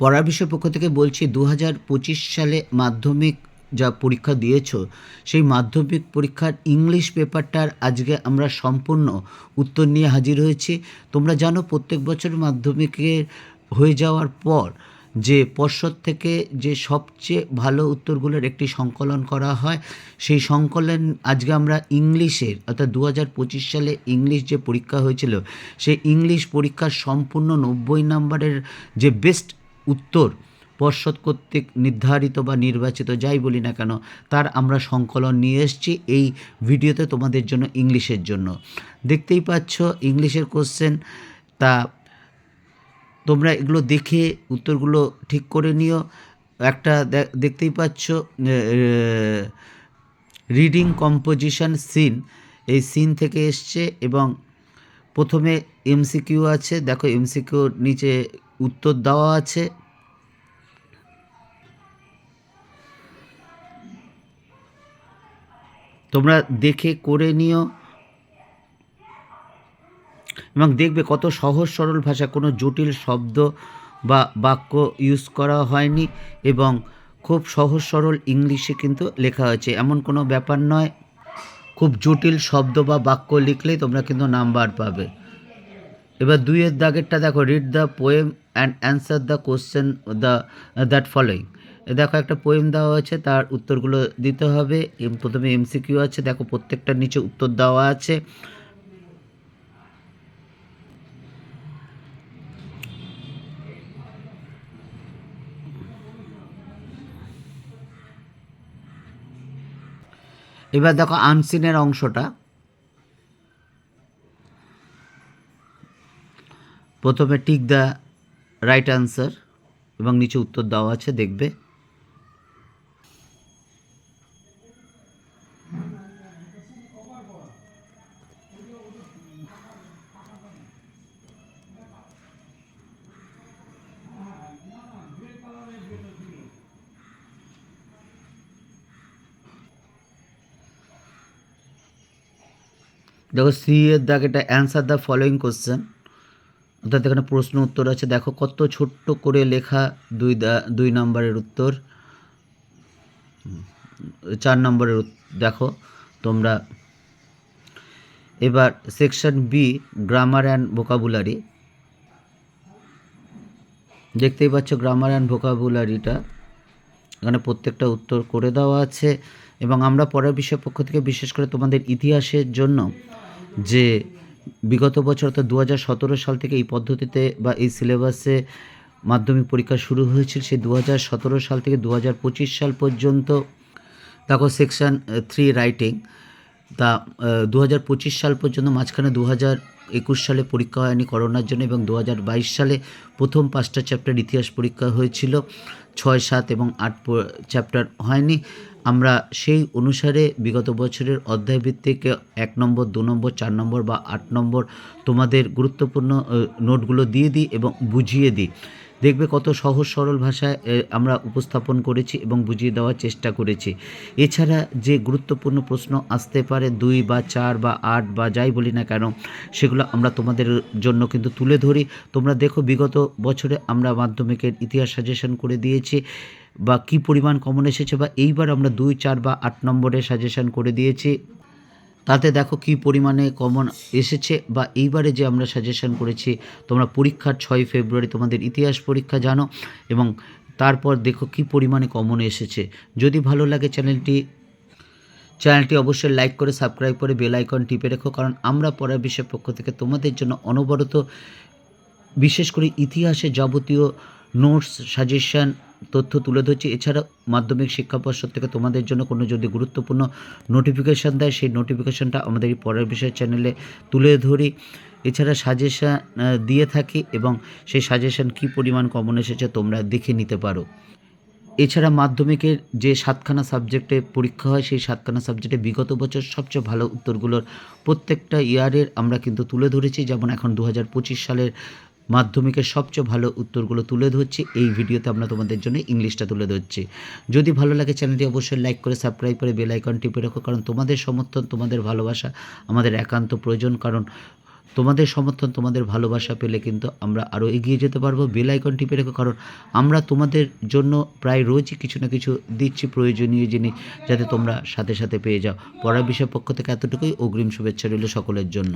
পড়ার বিষয় পক্ষ থেকে বলছি দু হাজার পঁচিশ সালে মাধ্যমিক যা পরীক্ষা দিয়েছ, সেই মাধ্যমিক পরীক্ষার ইংলিশ পেপারটার আজকে আমরা সম্পূর্ণ উত্তর নিয়ে হাজির হয়েছি। তোমরা জানো, প্রত্যেক বছর মাধ্যমিকের হয়ে যাওয়ার পর যে পর্ষদ থেকে যে সবচেয়ে ভালো উত্তরগুলোর একটি সংকলন করা হয়, সেই সংকলন আজকে আমরা ইংলিশের, অর্থাৎ দু হাজার পঁচিশ সালে ইংলিশ যে পরীক্ষা হয়েছিল, সেই ইংলিশ পরীক্ষার সম্পূর্ণ নব্বই নম্বরের যে বেস্ট উত্তর পর্ষদ কর্তৃক নির্ধারিত বা নির্বাচিত যাই বলি না কেন, তার আমরা সংকলন নিয়ে এসেছি এই ভিডিওতে তোমাদের জন্য ইংলিশের জন্য। দেখতেই পাচ্ছ ইংলিশের কোশ্চেন তা তোমরা এগুলো দেখে উত্তরগুলো ঠিক করে নিও। একটা দেখতেই পাচ্ছ রিডিং কম্পোজিশন সিন এই সিন থেকে এসছে এবং প্রথমে এমসিকিউ আছে, দেখো এমসিকিউ নিচে উত্তর দেওয়া আছে। তোমরা দেখে করে নিও। এবং দেখবে কত সহজ সরল ভাষা কোনো জটিল শব্দ বা বাক্য ইউজ করা হয়নি এবং খুব সহজ সরল ইংলিশে কিন্তু লেখা হয়েছে। এমন কোনো ব্যাপার নয়। খুব জটিল শব্দ বা বাক্য লিখলেই তোমরা কিন্তু নাম্বার পাবে। এবার দুইয়ের দাগেরটা দেখো read the poem and answer the question the that following দেখো একটা পোয়েম দেওয়া আছে, তার উত্তরগুলো দিতে হবে। প্রথমে এমসিকিউ আছে, দেখো প্রত্যেকটার নিচে উত্তর দেওয়া আছে। এবার দেখো আনসিনের অংশটা। প্রথমে টিক দ্য রাইট অ্যান্সার এবং নিচে উত্তর দেওয়া আছে, দেখবে। দেখো সি এর দাগ, এটা অ্যান্সার দ্য ফলোয়িং কোশ্চেন অর্থাৎ এখানে প্রশ্ন উত্তর আছে। দেখো কত ছোট্ট করে লেখা দুই দা- দুই নম্বরের উত্তর? চার নম্বরের দেখো তোমরা। এবার section B grammar and vocabulary দেখতেই পাচ্ছ গ্রামার অ্যান্ড ভোকাবুলারিটা এখানে প্রত্যেকটা উত্তর করে দেওয়া আছে। এবং আমরা পরের বিষয় পক্ষ থেকে বিশেষ করে তোমাদের ইতিহাসের জন্য যে বিগত বছর অর্থাৎ দু হাজার সতেরো সাল থেকে এই পদ্ধতিতে বা এই সিলেবাসে মাধ্যমিক পরীক্ষা শুরু হয়েছিল, সেই দু হাজার সতেরো সাল থেকে দু হাজার পঁচিশ সাল পর্যন্ত দেখো সেকশন থ্রি রাইটিং তা দু হাজার পঁচিশ সাল পর্যন্ত মাঝখানে দু একুশ সালে পরীক্ষা হয়নি করোনার জন্য এবং দু হাজার বাইশ সালে প্রথম পাঁচটা চ্যাপ্টার ইতিহাস পরীক্ষা হয়েছিল, ছয় সাত এবং আট চ্যাপ্টার হয়নি। আমরা সেই অনুসারে বিগত বছরের অধ্যায়ভিত্তিক এক নম্বর, দু নম্বর, চার নম্বর বা আট নম্বর তোমাদের গুরুত্বপূর্ণ নোটগুলো দিয়ে দিই এবং বুঝিয়ে দিই। দেখবে কত সহজ সরল ভাষায় আমরা উপস্থাপন করেছি এবং বুঝিয়ে দেওয়ার চেষ্টা করেছি। এছাড়া যে গুরুত্বপূর্ণ প্রশ্ন আসতে পারে, দুই বা চার বা আট বা যাই বলি না কেন, সেগুলো আমরা তোমাদের জন্য কিন্তু তুলে ধরি। তোমরা দেখো বিগত বছরে আমরা মাধ্যমিকের ইতিহাস সাজেশন করে দিয়েছি। বা কি পরিমাণ কমন এসেছে বা এইবার আমরা দুই, চার বা আট নম্বরে সাজেশন করে দিয়েছি। তাতে দেখো কি পরিমাণে কমন এসেছে বা এইবারে যে আমরা সাজেশন করেছি, তোমরা পরীক্ষার ছয় ফেব্রুয়ারি তোমাদের ইতিহাস পরীক্ষা জানো এবং তারপর দেখো কি পরিমাণে কমন এসেছে। যদি ভালো লাগে চ্যানেলটি চ্যানেলটি অবশ্যই লাইক করে সাবস্ক্রাইব করে বেল আইকন টিপে রেখো, কারণ আমরা পড়ার বিষয়ের পক্ষ থেকে তোমাদের জন্য অনবরত বিশেষ করে ইতিহাসে যাবতীয় নোটস সাজেশন তথ্য তুলে ধরছি। এছাড়া মাধ্যমিক শিক্ষা পর্ষদ থেকে তোমাদের জন্য কোনো যদি গুরুত্বপূর্ণ নোটিফিকেশান দেয়, সেই নোটিফিকেশানটা আমাদের এই পরের বিষয় চ্যানেলে তুলে ধরি। এছাড়া সাজেশান দিয়ে থাকি এবং সেই সাজেশান কী পরিমাণ কমন এসেছে তোমরা দেখে নিতে পারো। এছাড়া মাধ্যমিকের যে সাতখানা সাবজেক্টে পরীক্ষা হয়, সেই সাতখানা সাবজেক্টে বিগত বছর সবচেয়ে ভালো উত্তরগুলোর প্রত্যেকটা ইয়ারের আমরা কিন্তু তুলে ধরেছি। যেমন এখন দু হাজার পঁচিশ সালের মাধ্যমিকের সবচেয়ে ভালো উত্তরগুলো তুলে ধরছি। এই ভিডিওতে আমরা তোমাদের জন্য ইংলিশটা তুলে ধরছি। যদি ভালো লাগে চ্যানেলটি অবশ্যই লাইক করে, সাবস্ক্রাইব করে, বেল আইকন টিপে রাখো, কারণ তোমাদের সমর্থন, তোমাদের ভালোবাসা আমাদের একান্ত প্রয়োজন। কারণ তোমাদের সমর্থন, তোমাদের ভালোবাসা পেলে কিন্তু আমরা আরও এগিয়ে যেতে পারব। বেল আইকন টিপে রেখো, কারণ আমরা তোমাদের জন্য প্রায় রোজই কিছু না কিছু দিচ্ছি প্রয়োজনীয় জিনিস যাতে তোমরা সাথে সাথে পেয়ে যাও। পড়ার বিষয় পক্ষ থেকে এতটুকুই। অগ্রিম শুভেচ্ছা রইল সকলের জন্য।